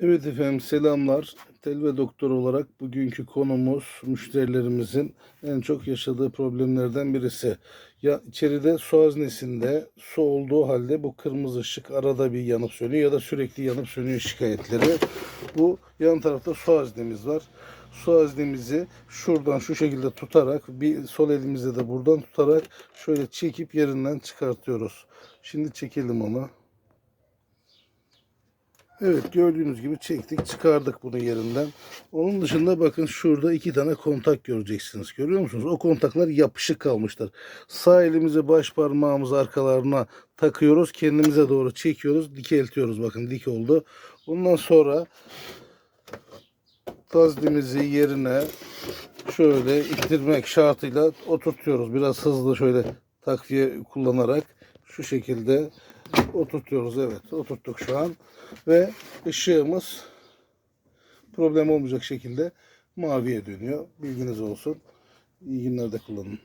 Evet efendim selamlar. Tel ve doktor olarak bugünkü konumuz müşterilerimizin en çok yaşadığı problemlerden birisi. Ya içeride su haznesinde su olduğu halde bu kırmızı ışık arada bir yanıp sönüyor ya da sürekli yanıp sönüyor şikayetleri. Bu yan tarafta su haznemiz var. Su haznemizi şuradan şu şekilde tutarak bir sol elimizde de buradan tutarak şöyle çekip yerinden çıkartıyoruz. Şimdi çekelim onu. Evet gördüğünüz gibi çektik çıkardık bunu yerinden. Onun dışında bakın şurada iki tane kontak göreceksiniz. Görüyor musunuz? O kontaklar yapışık kalmışlar. Sağ elimizi baş parmağımızı arkalarına takıyoruz. Kendimize doğru çekiyoruz. Dikeltiyoruz. Bakın dik oldu. Ondan sonra tazdimizi yerine şöyle ittirmek şartıyla oturtuyoruz. Biraz hızlı şöyle takviye kullanarak şu şekilde oturtuyoruz. Evet oturttuk şu an. Ve ışığımız problem olmayacak şekilde maviye dönüyor. Bilginiz olsun. İyi günler kullanın.